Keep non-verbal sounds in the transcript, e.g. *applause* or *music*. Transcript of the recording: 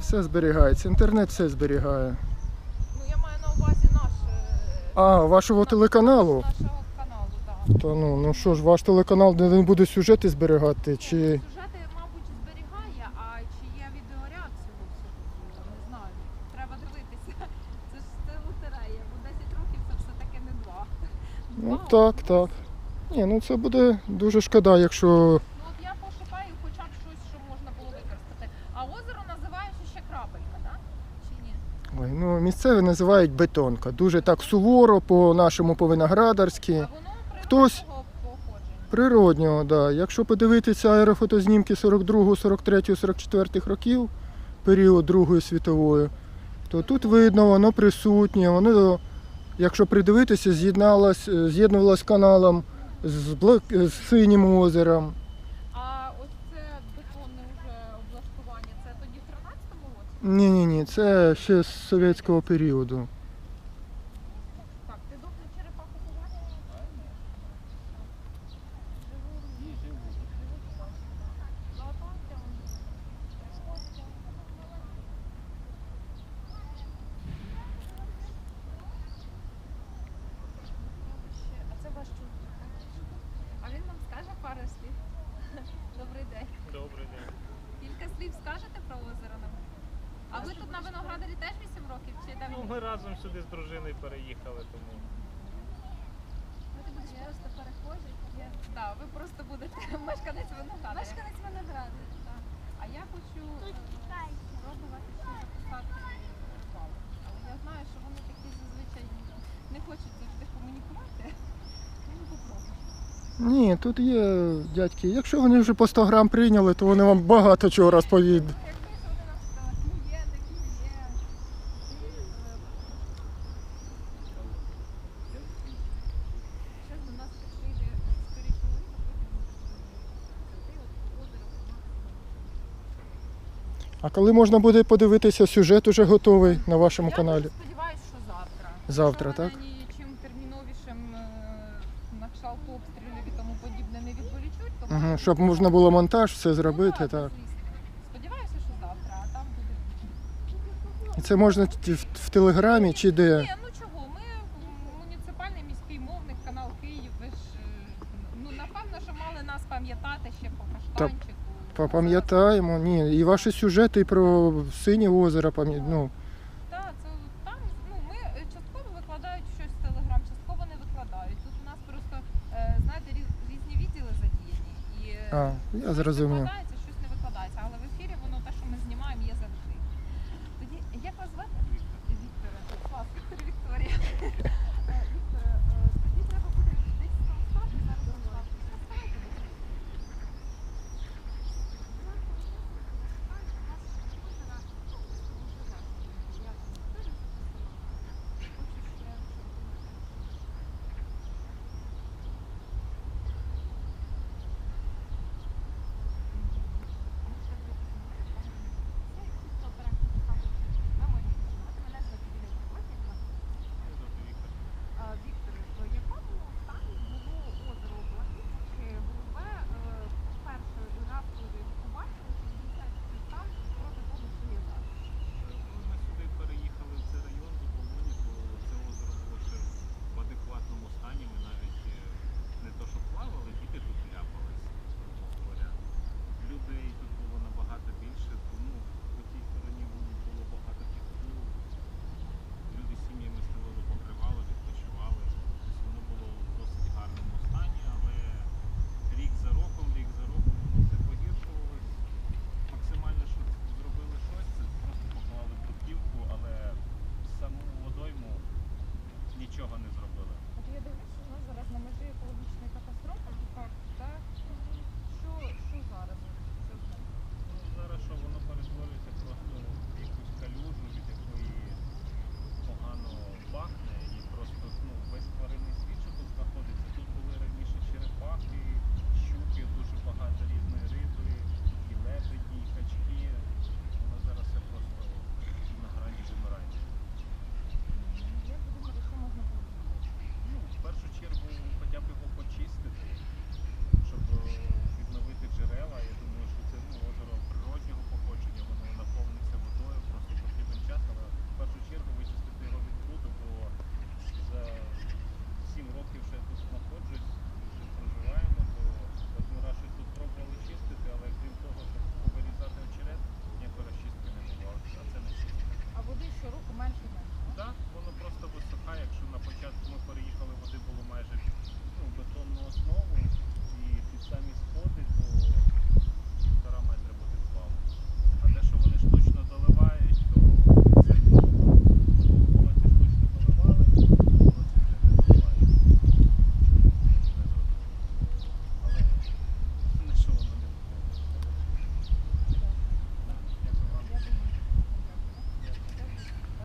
Все зберігається. Інтернет все зберігає. Ну я маю на увазі наш е, А, вашого телеканалу? нашого каналу, так. Та ну, ну що ж, ваш телеканал не буде сюжети зберігати, чи. Сюжети, мабуть, зберігає, а чи є відеоряд цього всього? Не знаю. Треба дивитися. Це ж це лотерея, бо 10 років це все-таки не два. Ну Два, так, так. Ні, ну це буде дуже шкода, якщо. Ну от я пошукаю хоча б щось, що можна було використати. А озеро називається ще крапелька, так? Чи ні? Ой, ну, місцеві називають бетонка. Дуже так суворо, по виноградарськи. А воно Хтось-. Природнього, да. Якщо подивитися аерофотознімки 42, 43, 44 років, період Другої світової, то тут видно, воно присутнє, воно, якщо придивитися, е, з'єднувалось каналом з, з синім озером. А ось це бетонне вже облаштування, це тоді в 13-му році? Ні, ні, ні, це ще з совєтського періоду. Так, ти довго черепаху побачив? А це ваш чоловік? А він нам скаже пару слів. Добрий день. Добрий день. Кілька слів скажете про озеро нам? А ви тут на виноградарі теж 8 років чи де? Ну, ми разом сюди з дружиною переїхали, тому Ну, ти будеш просто перехожий. Так, ви просто будете *laughs* мешканець виноградаря. Мешканець виноградаря, так. А я хочу е, спробувати ще записати рибалку. Але я знаю, що вони такі зазвичай не хочуть завжди комунікувати. Ну. Ні, тут є дядьки. Якщо вони вже по 100 грам прийняли, то вони вам багато чого розповідають. Якби ж вони нам сказали, клює, не клює. І, е, Щас до нас ще прийде скоріше Олена, потім от озеро А коли можна буде подивитися, сюжет уже готовий на вашому Я каналі. Я сподіваюся, що завтра. Завтра, що так? Мені чим терміновішим е, на кшталт обстрілів і тому подібне не відволічуть, то Угу, щоб можна було монтаж все Ну, зробити, так, так. Сподіваюся, що завтра, а там буде. І це можна в, в телеграмі чи де? Ні, ну чого? Ми м, муніципальний міський мовник, канал Київ. Ви ж е, ну напевно, що мали нас пам'ятати ще по каштанчику. Пам'ятаємо, ні. І ваші сюжети про синє озеро, пам'ят... ну, Так, це там ну ми частково викладають щось в телеграм, частково не викладають. Тут у нас просто е, знаєте різні відділи задіяні і е, а, я зрозумів. зробили. От я дивлюся, у нас зараз на межі екологічної катастрофи, так, так? Що, що зараз? Що зараз? Ну, зараз що воно перетворюється просто в якусь калюжу.